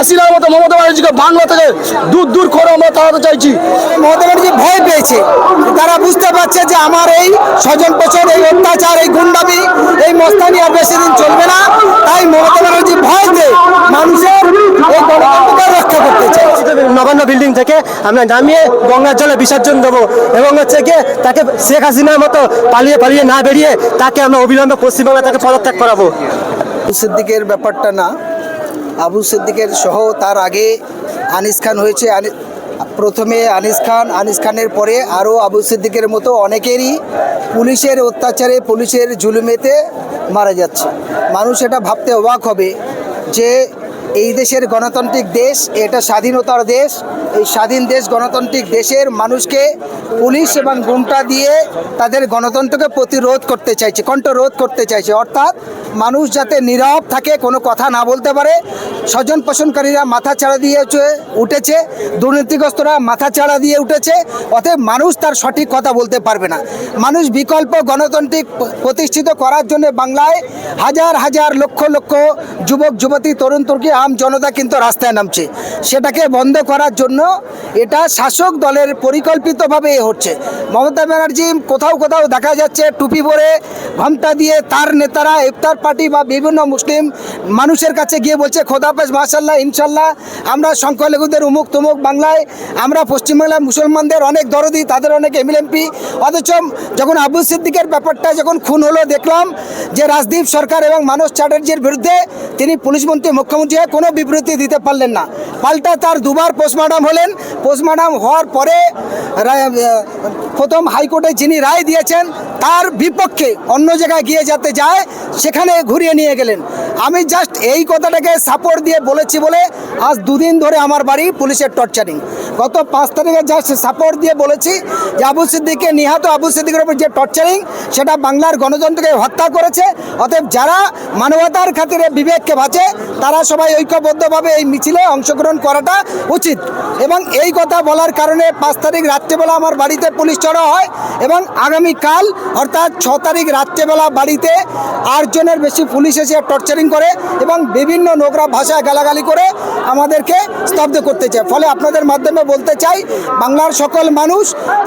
হাসিনার মতো মমতা ব্যানার্জিকে বাংলা থেকে দূর দূর করে আমরা তাড়াতে চাইছি। মমতা ব্যানার্জি ভয় পেয়েছে। তারা বুঝতে পারছে যে আমার এই স্বজন পোষণ এই অত্যাচার এই গুন্ডামি এই মস্তানি আর বেশি দিন চলবে না। তাই মমতা ব্যানার্জি ভয়তে মানুষের এই গণতন্ত্রকে রক্ষা করতে চাই নবান্ন বিল্ডিং থেকে আমরা নামিয়ে গঙ্গার জলে বিসর্জন দেবো এবং হচ্ছে গিয়ে তাকে শেখ হাসিনার মতো পালিয়ে পালিয়ে না বেরিয়ে তাকে আমরা অবিলম্বে পশ্চিমবাংলা তাকে পদত্যাগ করাবো। সিদ্দিকের ব্যাপারটা না। আবু সিদ্দিকের সহ তার আগে আনিস খান হয়েছে। প্রথমে আনিস খান, আনিস খানের পরে আরও আবু সিদ্দিকের মতো অনেকেরই পুলিশের অত্যাচারে, পুলিশের জুলুমেতে মারা যাচ্ছে। মানুষ এটা ভাবতে অবাক হবে যে এই দেশের গণতান্ত্রিক দেশ, এটা স্বাধীনতার দেশ। এই স্বাধীন দেশ, গণতান্ত্রিক দেশের মানুষকে পুলিশ এবং গুন্টা দিয়ে তাদের গণতন্ত্রকে প্রতিরোধ করতে চাইছে, কণ্ঠরোধ করতে চাইছে। অর্থাৎ মানুষ যাতে নীরব থাকে, কোনো কথা না বলতে পারে, স্বজন পোষণকারীরা মাথা চাড়া দিয়ে উঠেছে, দুর্নীতিগ্রস্তরা মাথা চাড়া দিয়ে উঠেছে, অতএব মানুষ তার সঠিক কথা বলতে পারবে না। মানুষ বিকল্প গণতান্ত্রিক প্রতিষ্ঠিত করার জন্য বাংলায় হাজার হাজার লক্ষ লক্ষ যুবক, যুবতী, তরুণ তুর্কি আম জনতা কিন্তু রাস্তায় নামছে। সেটাকে বন্ধ করার জন্য এটা শাসক দলের পরিকল্পিতভাবে হচ্ছে। মমতা ব্যানার্জি কোথাও কোথাও দেখা যাচ্ছে টুপি পরে ঘমটা দিয়ে তার নেতারা, ইফতার পার্টি বা বিভিন্ন মুসলিম মানুষের কাছে গিয়ে বলছে খোদাফেজ মাসাল্লাহ ইনশাল্লাহ আমরা সংখ্যালঘুদের উমুক তুমুক বাংলায়, আমরা পশ্চিমবাংলার মুসলমানদের অনেক দরদি, তাদের অনেক এমএলএমপি, অথচ যখন আবু সিদ্দিকের ব্যাপারটা যখন খুন হলো, দেখলাম যে রাজদীপ সরকার এবং মানস চ্যাটার্জির বিরুদ্ধে তিনি পুলিশ মন্ত্রী, মুখ্যমন্ত্রী হয়ে কোনো বিবৃতি দিতে পারলেন না। পাল্টা তার দুবার পোস্টমার্টাম হলেন। পোস্টমার্টাম হওয়ার পরে প্রথম হাইকোর্টে যিনি রায় দিয়েছেন, তার বিপক্ষে অন্য জায়গায় গিয়ে যাতে যায়, সেখানে ঘুরিয়ে নিয়ে গেলেন। আমি জাস্ট এই কথাটাকে সাপোর্ট দিয়ে বলেছি বলে আজ দুদিন ধরে আমার বাড়ি পুলিশের টর্চারিং গত পাঁচ তারিখে জাস্ট সাপোর্ট দিয়ে বলেছি যে আবু সিদ্দিককে, নিহত আবু সিদ্দিকের উপর যে টর্চারিং সেটা বাংলার গণতন্ত্রকে হত্যা করেছে। অতএব যারা মানবতার খাতিরে বিবেককে বাঁচে, তারা সবাই ঐক্যবদ্ধভাবে এই মিছিলে অংশগ্রহণ করাটা উচিত। এবং এই কথা বলার কারণে পাঁচ তারিখ রাত্রেবেলা আমার বাড়িতে পুলিশ চড়া হয় এবং আগামীকাল অর্থাৎ ছ তারিখ রাত্রেবেলা বাড়িতে আটজনের বেশি পুলিশ এসে টর্চারিং করে এবং বিভিন্ন নোংরা ভাষায় গালাগালি করে আমাদেরকে স্তব্ধ করতে চায়। ফলে আপনাদের মাধ্যমে বলতে চাই, বাংলার সকল মানুষ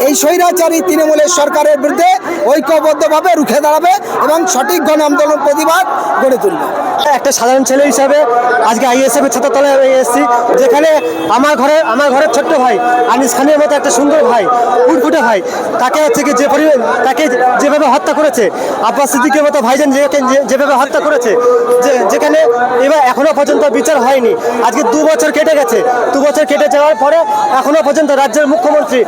এই স্বৈরাচারী তৃণমূলের সরকারের বিরুদ্ধে ঐক্যবদ্ধভাবে রুখে দাঁড়াবে এবং সঠিক গণ আন্দোলন প্রতিবাদ গড়ে তুলবে। একটা সাধারণ ছেলে হিসাবে আজকে আইএসএফ এর ছাত্রতলায় এসেছি, যেখানে আমার ঘরে, আমার ঘরের ছোট্ট ভাই, আনিস খানের মতো একটা সুন্দর ভাই ফুটফুটে ভাই তাকে হচ্ছে কি যে পরিমাণ তাকে যেভাবে হত্যা করেছে, আব্বাস সিদ্দিকের মতো ভাইজান যেভাবে হত্যা করেছে যেখানে এবার এখনও পর্যন্ত বিচার হয়নি। আজকে দু বছর কেটে গেছে। দু বছর কেটে যাওয়ার পরে এখনও পর্যন্ত রাজ্যের মুখ্যমন্ত্রী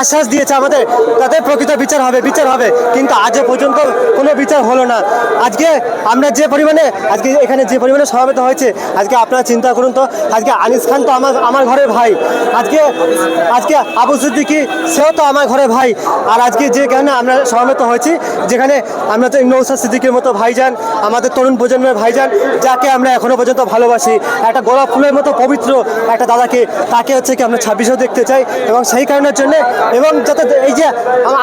আশ্বাস দিয়েছে আমাদের তাদের প্রকৃত বিচার হবে বিচার হবে। কিন্তু আজও পর্যন্ত কোনো বিচার হলো না। আজকে আমরা যে পরিমাণে আজকে এখানে যে পরিমাণে সমাবেত হয়েছে, আজকে আপনারা চিন্তা করুন তো, আজকে আনিস খান তো আমার আমার ঘরের ভাই। আজকে আজকে আবু সিদ্দিকি সেও তো আমার ঘরের ভাই। আর আজকে যে আমরা সমাবেত হয়েছি, যেখানে আমরা তো নৌসাদ সিদ্দিকের মতো ভাইজান, আমাদের তরুণ প্রজন্মের ভাইজান, যাকে আমরা এখনও পর্যন্ত ভালোবাসি, একটা গোলাপ ফুলের মতো পবিত্র একটা দাদাকে, তাকে হচ্ছে কি আমরা ছাব্বিশেও দেখতে চাই, এবং সেই কারণের জন্য, এবং যাতে এই যে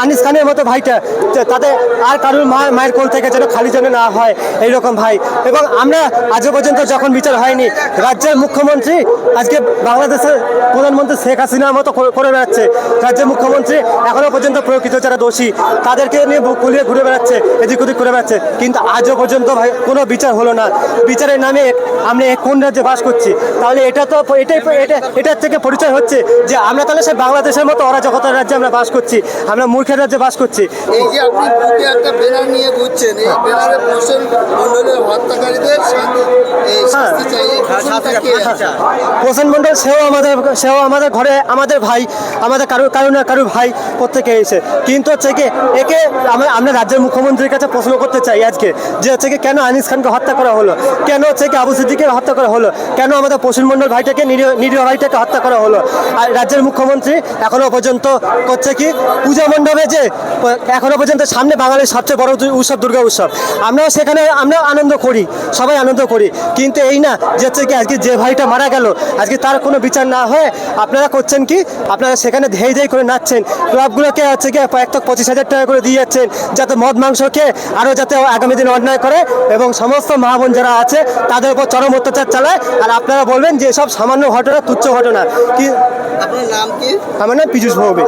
আনিস খানের মতো ভাইটা তাদের আর কারোর মা, মায়ের কোল থেকে যেন খালি যেন না হয়, এইরকম ভাই। এবং আমরা আজও পর্যন্ত যখন বিচার হয়নি, রাজ্যের মুখ্যমন্ত্রী আজকে বাংলাদেশের প্রধানমন্ত্রী শেখ হাসিনার মতো করে- বেড়াচ্ছে। রাজ্যের মুখ্যমন্ত্রী এখনও পর্যন্ত প্রকৃত যারা দোষী তাদেরকে নিয়ে বুক ফুলিয়ে ঘুরে বেড়াচ্ছে এদিক ওদিক ঘুরে বেড়াচ্ছে। কিন্তু আজও পর্যন্ত ভাই কোনো বিচার হলো না। বিচারের নামে আমরা কোন রাজ্যে বাস করছি? তাহলে এটা তো এটাই এটা এটার থেকে পরিচয় হচ্ছে যে আমরা তাহলে সে বাংলাদেশের মতো অরাজকতার রাজ্যে আমরা বাস করছি আমরা মূর্খের রাজ্যে বাস করছি। এই যে আপনি বুকে একটা ব্যানার নিয়ে ঘুরছেন এই ব্যানারে পোষণ মন্ডলের হত্যাকারীদের আছে? প্রসেন মন্ডল সেও আমাদের সেও আমাদের ঘরে আমাদের ভাই আমাদের কারও কারও না কারও ভাই প্রত্যেকে এসে। কিন্তু হচ্ছে কি, একে আমরা আমরা রাজ্যের মুখ্যমন্ত্রীর কাছে প্রশ্ন করতে চাই আজকে যে হচ্ছে কি, কেন আনিস খানকে হত্যা করা হলো? কেন হচ্ছে কি আবু সিদ্দিকে হত্যা করা হলো? কেন আমাদের মন্ডল ভাইটাকে, নিরীহ ভাইটাকে হত্যা করা হলো? আর রাজ্যের মুখ্যমন্ত্রী এখনও পর্যন্ত করছে কি, পূজা মণ্ডপে যে, এখনও পর্যন্ত সামনে বাঙালির সবচেয়ে বড় উৎসব, দুর্গা উৎসব। আমরাও সেখানে আমরা আনন্দ করি, সবাই আনন্দ করি। কিন্তু এই না যে হচ্ছে কি, আজকে যে ভাইটা মারা গেল, আজকে তার কোনো বিচার না হয়ে আপনারা করছেন কি, আপনারা সেখানে ধেই ধেই করে নাচছেন। ক্লাবগুলোকে হচ্ছে কি এক তো পঁচিশ হাজার টাকা করে দিয়ে যাচ্ছেন যাতে মদ মাংস খেয়ে আরও যাতে আগামী দিনে অন্যায় করে এবং সমস্ত মা বোন যারা আছে তাদের উপর চরম অত্যাচার চালায়। আর আপনারা বলবেন যে এসব সামান্য ঘটনা তুচ্ছ ঘটনা। কি? আপনার নাম কি? আমার নাম পীযুষ ভৌমিক।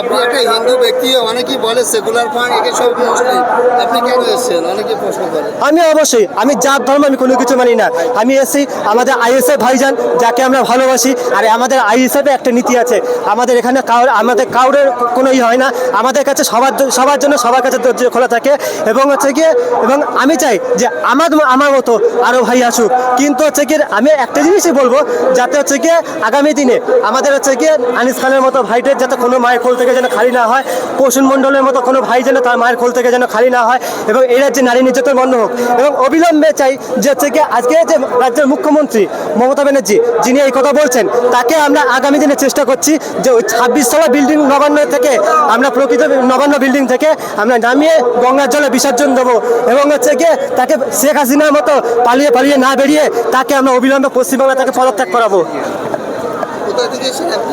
আপনি একটা হিন্দু ব্যক্তি অনেকেই বলে সেকুলার ফান্ড একে সব মুসলিম। আপনি কেন এসেছেন? অনেকে প্রশ্ন করে। আমি অবশ্যই আমি জাত ধর্ম আমি কোনো কিছু মানি না। আমি এসেছি আমাদের আইএসএফ ভাইজান যাকে আমরা ভালোবাসি। আর আমাদের আইএসএফে একটা নীতি আছে। আমাদের এখানে কাউর আমাদের কাউরের কোনো ই হয় না। আমাদের কাছে সবার সবার জন্য সবার কাছে দরজা খোলা থাকে এবং হচ্ছে গিয়ে, এবং আমি চাই যে আমার আমার মতো আরও ভাই আসুক। কিন্তু হচ্ছে গিয়ে আমি একটা জিনিসই বলব, যাতে হচ্ছে গিয়ে আগামী দিনে আমাদের হচ্ছে গিয়ে আনিস খানের মতো ভাইদের যাতে কোনো মায়ের খোল থেকে যেন খালি না হয় পোষণ মণ্ডলের মতো কোনো ভাই যেন তার মায়ের খোল থেকে যেন খালি না হয়, এবং এই রাজ্যে নারী নির্যাতন বন্ধ হোক। এবং অবিলম্বে চাই যে হচ্ছে গিয়ে আজকে যে রাজ্যের মুখ্যমন্ত্রী মমতা ব্যানার্জি, যিনি এই কথা বলছেন, তাকে আমরা আগামী দিনে চেষ্টা করছি যে ওই ছাব্বিশ তলা বিল্ডিং নবান্ন থেকে আমরা প্রকৃত নবান্ন বিল্ডিং থেকে আমরা নামিয়ে গঙ্গার জলে বিসর্জন দেবো এবং হচ্ছে গিয়ে তাকে শেখ হাসিনার মতো পালিয়ে পালিয়ে না বেরিয়ে তাকে আমরা অবিলম্বে পশ্চিমবাংলা থেকে পদত্যাগ করাবো?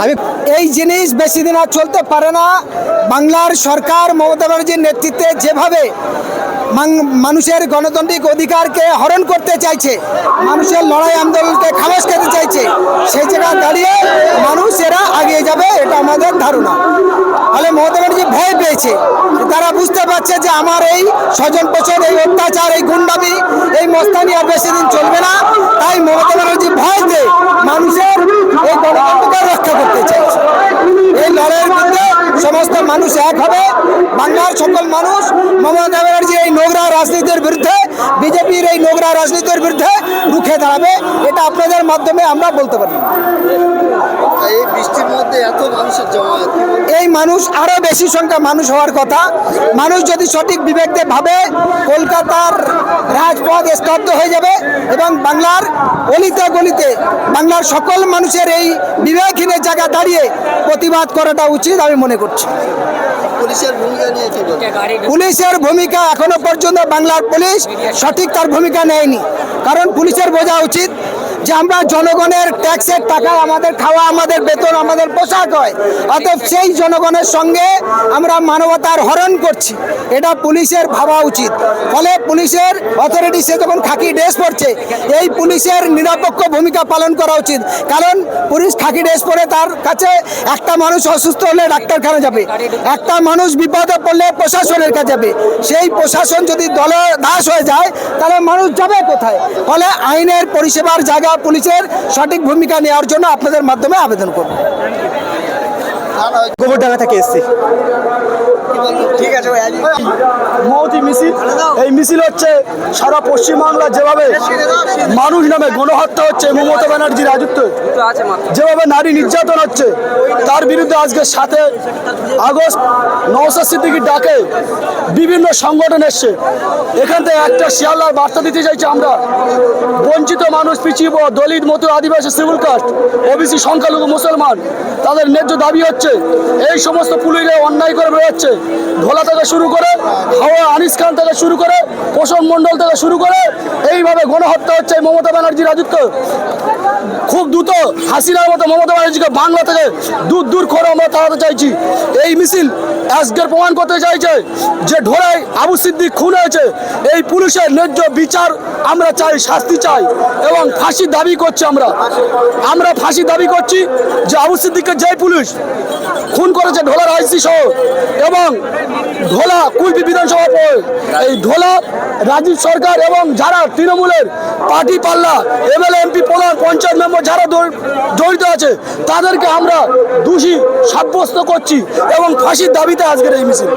আমি এই জিনিস বেশি দিন আর চলতে পারে না বাংলার সরকার মমতা ব্যানার্জির নেতৃত্বে যেভাবে মানুষের গণতান্ত্রিক অধিকারকে হরণ করতে চাইছে, মানুষের লড়াই আন্দোলনকে খামোশ করতে চাইছে, সেই জায়গায় দাঁড়িয়ে মানুষ এরা এগিয়ে যাবে, এটা আমাদের ধারণা ফলে মমতা ব্যানার্জি ভয় পেয়েছে। তারা বুঝতে পারছে যে আমার এই স্বজন পোষণ, এই অত্যাচার, এই গুন্ডামি, এই মস্তানি আর বেশি দিন চলবে না। তাই মমতা ব্যানার্জি দেয় মানুষের এই গণতন্ত্রকে রক্ষা করতে চাইছে। এই লড়াইয়ের মধ্যে সমস্ত মানুষ এক হবে। বাংলার সকল মানুষ মমতা ব্যানার্জির এই নোংরা রাজনীতির বিরুদ্ধে বিজেপির এই নোংরা রাজনীতির বিরুদ্ধে রুখে দাঁড়াবে এটা আপনাদের মাধ্যমে আমরা বলতে পারি। এই বৃষ্টির মধ্যে এত মানুষের জমায়েত। এই মানুষ আরও বেশি সংখ্যা মানুষ হওয়ার কথা। মানুষ যদি সঠিক বিবেক ভাবে কলকাতার রাজপথ স্তব্ধ হয়ে যাবে এবং বাংলার অলিতে গলিতে বাংলার সকল মানুষের এই বিবেকহীনের জায়গা দাঁড়িয়ে প্রতিবাদ করাটা উচিত আমি মনে করছি। পুলিশের ভূমিকা নিয়ে কি বলবেন পুলিশের ভূমিকা এখনও পর্যন্ত বাংলার পুলিশ সঠিক তার ভূমিকা নেয়নি। কারণ পুলিশের বোঝা উচিত যে আমরা জনগণের ট্যাক্সের টাকা, আমাদের খাওয়া, আমাদের বেতন, আমাদের পোশাক হয়। অতএব সেই জনগণের সঙ্গে আমরা মানবতার হরণ করছি। এটা পুলিশের ভাবা উচিত। ফলে পুলিশের অথরিটি সে যখন খাকি ড্রেস পরছে। এই পুলিশের নিরপেক্ষ ভূমিকা পালন করা উচিত। কারণ পুলিশ খাকি ড্রেস পরে তার কাছে একটা মানুষ অসুস্থ হলে ডাক্তারখানা যাবে। একটা মানুষ বিপদে পড়লে প্রশাসনের কাছে যাবে। সেই প্রশাসন যদি দল দাস হয়ে যায়, তাহলে মানুষ যাবে কোথায়? ফলে আইনের পরিষেবার জায়গা পুলিশের সঠিক ভূমিকা নেওয়ার জন্য আপনাদের মাধ্যমে আবেদন করব। গোবরডাঙ্গা থেকে এসেছি। ঠিক আছে মৌতি মিছিল। এই মিছিল হচ্ছে সারা পশ্চিমবাংলা যেভাবে মানুষ নামে গণহত্যা হচ্ছে মমতা ব্যানার্জির রাজত্ব। যেভাবে নারী নির্যাতন হচ্ছে তার বিরুদ্ধে আজকে সাথে আগস্ট নওসাদ সিদ্দিকির ডাকে বিভিন্ন সংগঠন এসছে। এখান থেকে একটা শিয়ালদার বার্তা দিতে চাইছি আমরা। বঞ্চিত মানুষ পিছিয়ে দলিত মতো আদিবাসী সিভিল কাস্ট ওবিসি সংখ্যালঘু মুসলমান তাদের ন্যায্য দাবি হচ্ছে এই সমস্ত পুলিশে অন্যায় করে বেরোচ্ছে। ধোলা থেকে শুরু করে, হাওয়া আনিস খান থেকে শুরু করে পোষণ মণ্ডল থেকে শুরু করে, এইভাবে গণহত্যা হচ্ছে মমতা ব্যানার্জি রাজত্ব। খুব দ্রুত হাসিনার মতো মমতা ব্যানার্জিকে বাংলা থেকে দূর দূর করে আমরা তাড়াতে চাইছি। এই মিছিল আজকের প্রমাণ করতে চাইছে যে ঢোলাই আবু সিদ্দিক খুন হয়েছে। এই পুলিশের ন্যায্য বিচার আমরা চাই, শাস্তি চাই এবং ফাঁসির দাবি করছি আমরা। আমরা ফাঁসি দাবি করছি যে আবু সিদ্দিককে যে পুলিশ খুন করেছে ঢোলার আইসি সহ এবং ঢোলা কুলপি বিধানসভা এই ঢোলা রাজীব সরকার এবং যারা তৃণমূলের পার্টি পাল্লা, এমএলএ, এমপি প্রধান, পঞ্চায়েত যারা জড়িত আছে তাদেরকে আমরা দোষী সাব্যস্ত করছি এবং ফাঁসির দাবিতে আজকের এই মিছিল।